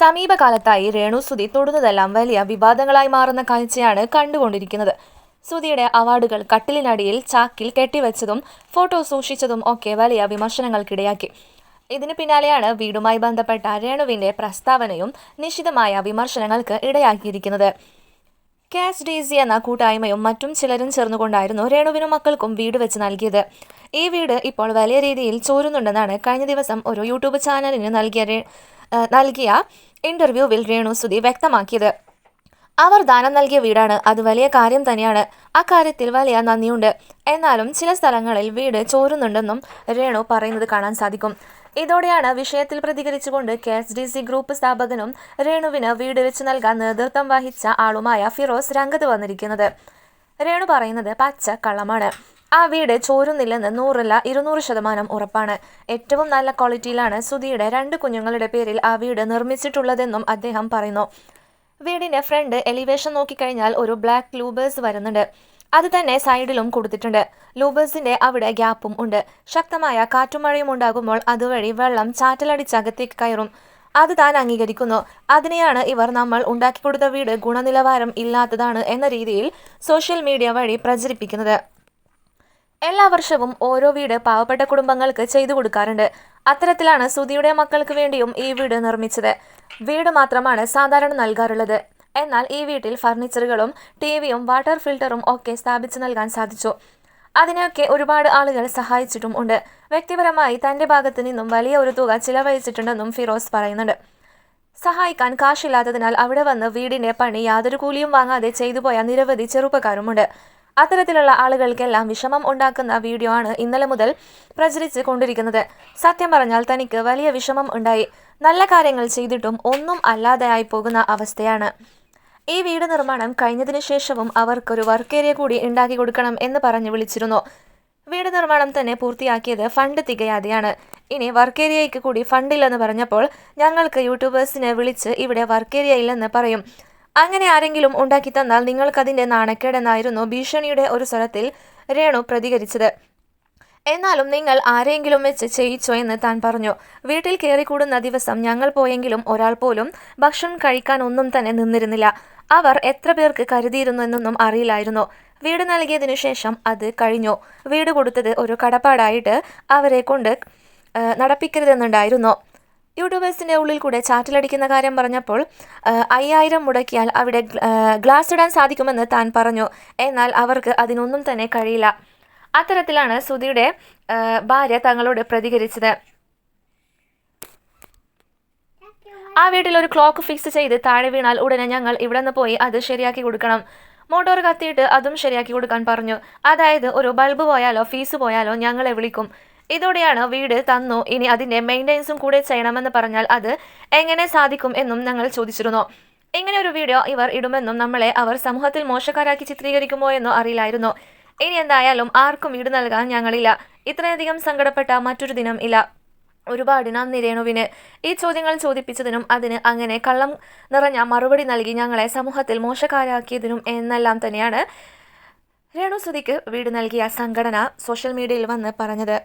സമീപകാലത്തായി രേണു സുധി തൊടുന്നതെല്ലാം വലിയ വിവാദങ്ങളായി മാറുന്ന കാഴ്ചയാണ് കണ്ടുകൊണ്ടിരിക്കുന്നത്. സുധിയുടെ അവാർഡുകൾ കട്ടിലിനടിയിൽ ചാക്കിൽ കെട്ടിവെച്ചതും ഫോട്ടോ സൂക്ഷിച്ചതും ഒക്കെ വലിയ വിമർശനങ്ങൾക്കിടയാക്കി. ഇതിനു പിന്നാലെയാണ് വീടുമായി ബന്ധപ്പെട്ട രേണുവിന്റെ പ്രസ്താവനയും നിശിതമായ വിമർശനങ്ങൾക്ക് ഇടയാക്കിയിരിക്കുന്നത്. കെ എസ് ഡി സി എന്ന കൂട്ടായ്മയും മറ്റും ചിലരും ചേർന്നുകൊണ്ടായിരുന്നു രേണുവിനും മക്കൾക്കും വീട് വെച്ച് നൽകിയത്. ഈ വീട് ഇപ്പോൾ വലിയ രീതിയിൽ ചോരുന്നുണ്ടെന്നാണ് കഴിഞ്ഞ ദിവസം ഒരു യൂട്യൂബ് ചാനലിന് നൽകിയ നൽകിയ ഇന്റർവ്യൂവിൽ രേണു സുധി വ്യക്തമാക്കിയത്. അവർ ദാനം നൽകിയ വീടാണ്. അത് വലിയ കാര്യം തന്നെയാണ്. അക്കാര്യത്തിൽ വലിയ നന്ദിയുണ്ട്. എന്നാലും ചില സ്ഥലങ്ങളിൽ വീട് ചോരുന്നുണ്ടെന്നും രേണു പറയുന്നത് കാണാൻ സാധിക്കും. ഇതോടെയാണ് വിഷയത്തിൽ പ്രതികരിച്ചുകൊണ്ട് K S D C group സ്ഥാപകനും രേണുവിന് വീട് വെച്ച് നൽകാൻ നേതൃത്വം വഹിച്ച ആളുമായ ഫിറോസ് രംഗത്ത് വന്നിരിക്കുന്നത്. രേണു പറയുന്നത് പച്ച കള്ളമാണ് ആ വീട് ചോരുന്നില്ലെന്ന് നൂറല്ല ഇരുന്നൂറ് ശതമാനം ഉറപ്പാണ്. ഏറ്റവും നല്ല ക്വാളിറ്റിയിലാണ് സുധിയുടെ രണ്ട് കുഞ്ഞുങ്ങളുടെ പേരിൽ ആ വീട് നിർമ്മിച്ചിട്ടുള്ളതെന്നും അദ്ദേഹം പറയുന്നു. വീടിന്റെ ഫ്രണ്ട് എലിവേഷൻ നോക്കിക്കഴിഞ്ഞാൽ ഒരു ബ്ലാക്ക് ലൂബേഴ്സ് വരുന്നുണ്ട്. അത് തന്നെ സൈഡിലും കൊടുത്തിട്ടുണ്ട്. ലൂബേഴ്സിന്റെ അവിടെ ഗ്യാപ്പും ഉണ്ട്. ശക്തമായ കാറ്റും മഴയും ഉണ്ടാകുമ്പോൾ അതുവഴി വെള്ളം ചാറ്റലടിച്ച് അകത്തേക്ക് കയറും. അത് താൻ അംഗീകരിക്കുന്നു. അതിനെയാണ് ഇവർ നമ്മൾ ഉണ്ടാക്കി കൊടുത്ത വീട് ഗുണനിലവാരം ഇല്ലാത്തതാണ് എന്ന രീതിയിൽ സോഷ്യൽ മീഡിയ വഴി പ്രചരിപ്പിക്കുന്നത്. എല്ലാ വർഷവും ഓരോ വീട് പാവപ്പെട്ട കുടുംബങ്ങൾക്ക് ചെയ്തു കൊടുക്കാറുണ്ട്. അത്തരത്തിലാണ് സുധിയുടെ മക്കൾക്ക് വേണ്ടിയും ഈ വീട് നിർമ്മിച്ചത്. വീട് മാത്രമാണ് സാധാരണ നൽകാറുള്ളത്. എന്നാൽ ഈ വീട്ടിൽ ഫർണിച്ചറുകളും ടി വിയും വാട്ടർ ഫിൽറ്ററും ഒക്കെ സ്ഥാപിച്ചു നൽകാൻ സാധിച്ചു. അതിനെയൊക്കെ ഒരുപാട് ആളുകൾ സഹായിച്ചിട്ടും ഉണ്ട്. വ്യക്തിപരമായി തന്റെ ഭാഗത്തു നിന്നും വലിയ ഒരു തുക ചിലവഴിച്ചിട്ടുണ്ടെന്നും ഫിറോസ് പറയുന്നുണ്ട്. സഹായിക്കാൻ കാശില്ലാത്തതിനാൽ അവിടെ വന്ന് വീടിന്റെ പണി യാതൊരു കൂലിയും വാങ്ങാതെ ചെയ്തു പോയ നിരവധി ചെറുപ്പക്കാരുമുണ്ട്. അത്തരത്തിലുള്ള ആളുകൾക്കെല്ലാം വിഷമം ഉണ്ടാക്കുന്ന വീഡിയോ ആണ് ഇന്നലെ മുതൽ പ്രചരിച്ച് കൊണ്ടിരിക്കുന്നത് സത്യം പറഞ്ഞാൽ തനിക്ക് വലിയ വിഷമം ഉണ്ടായി. നല്ല കാര്യങ്ങൾ ചെയ്തിട്ടും ഒന്നും അല്ലാതെയായി പോകുന്ന അവസ്ഥയാണ്. ഈ വീട് നിർമ്മാണം കഴിഞ്ഞതിനു ശേഷവും അവർക്കൊരു വർക്ക് ഏരിയ കൂടി ഉണ്ടാക്കി കൊടുക്കണം എന്ന് പറഞ്ഞ് വിളിച്ചിരുന്നു. വീട് നിർമ്മാണം തന്നെ പൂർത്തിയാക്കിയത് ഫണ്ട് തികയാതെയാണ്. ഇനി വർക്ക് ഏരിയയ്ക്ക് കൂടി ഫണ്ടില്ലെന്ന് പറഞ്ഞപ്പോൾ ഞങ്ങൾക്ക് യൂട്യൂബേഴ്സിനെ വിളിച്ച് ഇവിടെ വർക്ക് ഏരിയ ഇല്ലെന്ന് പറയും. അങ്ങനെ ആരെങ്കിലും ഉണ്ടാക്കി തന്നാൽ നിങ്ങൾക്കതിന്റെ നാണക്കേടെന്നായിരുന്നു ഭീഷണിയുടെ ഒരു സ്വരത്തിൽ രേണു പ്രതികരിച്ചത്. എന്നാലും നിങ്ങൾ ആരെങ്കിലും വെച്ച് ചെയ്യിച്ചോ എന്ന് താൻ പറഞ്ഞു. വീട്ടിൽ കയറിക്കൂടുന്ന ദിവസം ഞങ്ങൾ പോയെങ്കിലും ഒരാൾ പോലും ഭക്ഷണം കഴിക്കാൻ ഒന്നും തന്നെ നിന്നിരുന്നില്ല. അവർ എത്ര പേർക്ക് കരുതിയിരുന്നു എന്നൊന്നും അറിയില്ലായിരുന്നു. വീട് നൽകിയതിനു ശേഷം അത് കഴിഞ്ഞു. വീട് കൊടുത്തത് ഒരു കടപ്പാടായിട്ട് അവരെ കൊണ്ട് നടപ്പിക്കരുതെന്നുണ്ടായിരുന്നു. യൂട്യൂബേഴ്സിന്റെ ഉള്ളിൽ കൂടെ ചാറ്റിലടിക്കുന്ന കാര്യം പറഞ്ഞപ്പോൾ അയ്യായിരം മുടക്കിയാൽ അവിടെ ഗ്ലാസ് ഇടാൻ സാധിക്കുമെന്ന് താൻ പറഞ്ഞു. എന്നാൽ അവർക്ക് അതിനൊന്നും തന്നെ കഴിയില്ല. അത്തരത്തിലാണ് സുധിയുടെ ഭാര്യ തങ്ങളോട് പ്രതികരിച്ചത്. ആ വീട്ടിൽ ഒരു ക്ലോക്ക് ഫിക്സ് ചെയ്ത് താഴെ വീണാൽ ഉടനെ ഞങ്ങൾ ഇവിടെ നിന്ന് പോയി അത് ശരിയാക്കി കൊടുക്കണം. മോട്ടോർ കത്തിയിട്ട് അതും ശരിയാക്കി കൊടുക്കാൻ പറഞ്ഞു. അതായത് ഒരു ബൾബ് പോയാലോ ഫീസ് പോയാലോ ഞങ്ങളെ വിളിക്കും. ഇതോടെയാണ് വീട് തന്നു. ഇനി അതിന്റെ മെയിന്റെനൻസും കൂടെ ചെയ്യണമെന്ന് പറഞ്ഞാൽ അത് എങ്ങനെ സാധിക്കും എന്നും ഞങ്ങൾ ചോദിച്ചിരുന്നു. ഇങ്ങനെ ഒരു വീഡിയോ ഇവർ ഇടുമെന്നും നമ്മളെ അവർ സമൂഹത്തിൽ മോശക്കാരാക്കി ചിത്രീകരിക്കുമോ എന്നോ അറിയില്ലായിരുന്നു. ഇനി എന്തായാലും ആർക്കും വീട് നൽകാൻ ഞങ്ങളില്ല. ഇത്രയധികം സങ്കടപ്പെട്ട മറ്റൊരു ദിനം ഇല്ല. ഒരുപാട് നന്ദി രേണുവിന്. ഈ ചോദ്യങ്ങൾ ചോദിപ്പിച്ചതിനും അതിന് അങ്ങനെ കള്ളം നിറഞ്ഞ മറുപടി നൽകി ഞങ്ങളെ സമൂഹത്തിൽ മോശക്കാരാക്കിയതിനും എന്നെല്ലാം തന്നെയാണ് രേണു സുധിക്ക് വീട് നൽകിയ സംഘടന സോഷ്യൽ മീഡിയയിൽ വന്ന് പറഞ്ഞത്.